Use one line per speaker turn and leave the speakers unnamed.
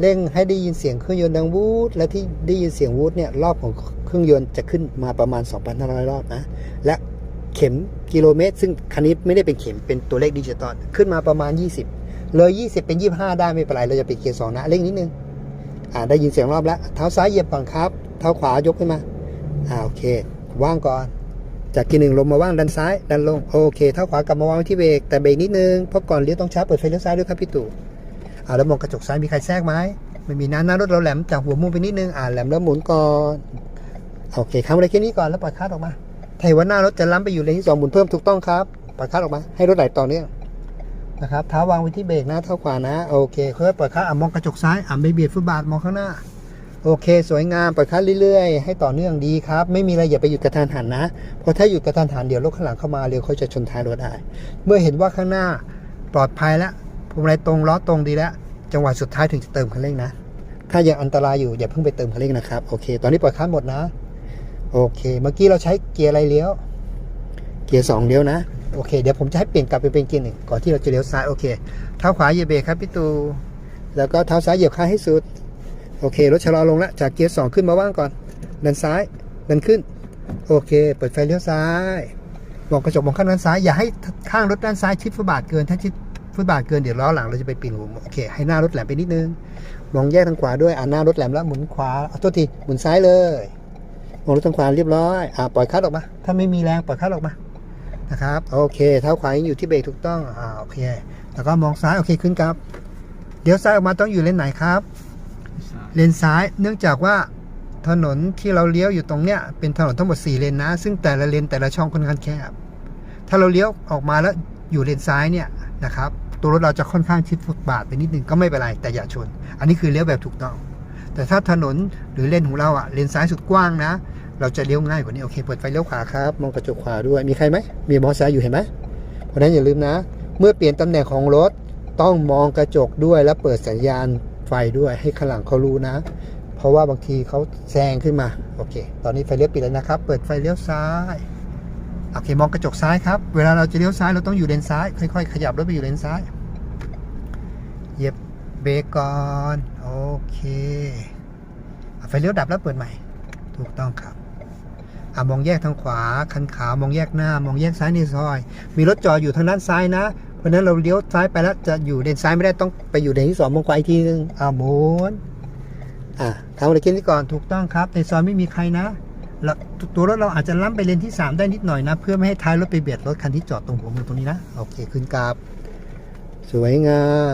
เร่งให้ได้ยินเสียงเครื่องยนต์ดังวูดและที่ได้ยินเสียงวูดเนี่ยรอบของเครื่องยนต์จะขึ้นมาประมาณ 2,500 รอบนะ และเข็มกิโลเมตร ซึ่งคันนี้ไม่ได้เป็นเข็มเป็นตัวเลขดิจิตอลขึ้นมาประมาณ 20 เลย 20 เป็น 25 ได้ไม่เป็นไรเราจะไปเกียร์สองนะเร่งนิดนึงอ่าได้ยินเสียงรอบแล้ว เท้าซ้ายเหยียบก่อนครับ เท้าขวายกขึ้นมาอ่าโอเค ว่างก่อน จากกีหนึ่งลงมาว่างดันซ้ายดันลงโอเคเท้าขวากลับมาวางที่เบรกแต่เบรกนิดนึงเพราะก่อนเลี้ยวต้องช้าเปิดไฟเลี้ยวซ้ายด้วยครับพี่ตู่ อ่าแล้วมองกระจกซ้ายมีใครแทรกไหมไม่มีนะหน้ารถเราแหลมจากหัวมุมไปนิดนึงอ่าแหลมแล้วหมุนก่อนโอเคค้างไว้แค่นี้ก่อนแล้วปล่อยคลัดออกมาถ้าเห็นว่าหน้ารถจะล้ำไปอยู่เลนที่สองหมุนเพิ่มถูกต้องครับปล่อยคลัดออกมา ให้รถไหลต่อเนื่องนะครับเท้าวางไว้ที่เบรกนะเท้าขวานะโอเคค่อยปล่อยคลัดอะมองกระจกซ้ายอะไม่เบียดฟุตบาทมองข้างหน้าโอเค สวยงามปล่อยคลัดเรื่อยๆ ให้ต่อเนื่องดีครับ ไม่มีอะไรอย่าไปหยุดกระทันหันนะ เพราะถ้าหยุดกระทันหันเดี๋ยวรถข้างหลังเข้ามาเร็วเขาจะชนท้ายรถได้ เมื่อเห็นว่าข้างหน้าปลอดภัยแล้วพวงมาลัยตรงล้อตรงดีแล้ว จังหวะสุดท้ายถึงจะเติมคันเร่งนะ ถ้ายังอันตรายอยู่อย่าเพิ่งไปเติมคันเร่งนะครับ โอเค ตอนนี้ปล่อยคลัดหมดนะ โอเค เมื่อกี้เราใช้เกียร์อะไรเลี้ยว เกียร์สองเลี้ยวนะ โอเค เดี๋ยวผมจะให้เปลี่ยนกลับไปเป็นเกียร์หนึ่งก่อนที่เราจะเลี้ยวซ้าย โอเค เท้าขวาเหยียบเบรกครับพี่ตู แล้วก็เท้าซ้ายเหยียบค้าให้สุด โอเค รถชะลอลงแล้ว จากเกียร์สองขึ้นมาว่างก่อน ดันซ้าย ดันขึ้น โอเค เปิดไฟเลี้ยวซ้ายมองกระจกมองข้างด้านซ้าย อย่าให้ข้างรถด้านซ้ายชิดฟุตบาทเกิน ถ้าชิด ฟุตบาทเกินเดี๋ยวล้อหลังเราจะไปปิ่นหัวโอเค ให้หน้ารถแหลมไปนิดนึง มองแยกทางขวาด้วยอ่าหน้ารถแหลมแล้วหมุนขวาเอาโทษทีหมุนซ้ายเลยมองรถทางขวาเรียบร้อยอ่าปล่อยคลัดออกมา ถ้าไม่มีแรงปล่อยคลัดออกมานะครับโอเคเท้าขวายังอยู่ที่เบรกถูกต้องอ่าโอเค แล้วก็มองซ้ายโอเคขึ้นครับเดี๋ยวซ้ายออกมาต้องอยู่เลนไหนครับ เลนซ้ายเนื่องจากว่าถนนที่เราเลี้ยวอยู่ตรงเนี้ยเป็นถนนทั้งหมด 4 เลนนะ ซึ่งแต่ละเลนแต่ละช่องค่อนข้างแคบ ถ้าเราเลี้ยวออกมาแล้วอยู่เลนซ้ายเนี่ย นะครับตัวรถเราจะค่อนข้างชิดฟุตบาทไปนิดนึงก็ไม่เป็นไรแต่อย่าชน อันนี้คือเลี้ยวแบบถูกต้อง แต่ถ้าถนนหรือเลนของเราอะเลนซ้ายสุดกว้างนะ เราจะเลี้ยวง่ายกว่านี้โอเคเปิดไฟเลี้ยวขวาครับมองกระจกขวาด้วยมีใครไหมมีมอเตอร์ไซค์อยู่เห็นไหมเพราะฉะนั้นอย่าลืมนะ เมื่อเปลี่ยนตำแหน่งของรถต้องมองกระจกด้วยและเปิดสัญญาณไฟด้วยให้ข้างหลังเขารู้นะ เพราะว่าบางทีเขาแซงขึ้นมาโอเค ตอนนี้ไฟเลี้ยวปิดแล้วนะครับ เปิดไฟเลี้ยวซ้าย โอเคมองกระจกซ้ายครับ เวลาเราจะเลี้ยวซ้ายเราต้องอยู่เลนซ้าย ค่อยๆ ขยับรถไปอยู่เลนซ้าย เหยียบเบรกก่อน โอเคอะไฟเลี้ยวดับแล้วเปิดใหม่ ถูกต้องครับอะมองแยกทางขวา คันขาวมองแยกหน้า มองแยกซ้ายในซอย มีรถจอดอยู่ทางด้านซ้ายนะ เพราะฉะนั้นเราเลี้ยวซ้ายไปแล้วจะอยู่เลนซ้ายไม่ได้ต้องไปอยู่เลนที่สองมองขวาอีกทีนึงอ่าหมุนอะทางเลนเกนที่ก่อนถูกต้องครับ ในซอยไม่มีใครนะ ตัวรถเราอาจจะล้ำไปเลนที่ 3 ได้นิดหน่อยนะ เพื่อไม่ให้ท้ายรถไปเบียดรถคันที่จอดตรงหัวมุมตรงนี้นะ โอเคขึ้นกราบสวยงาม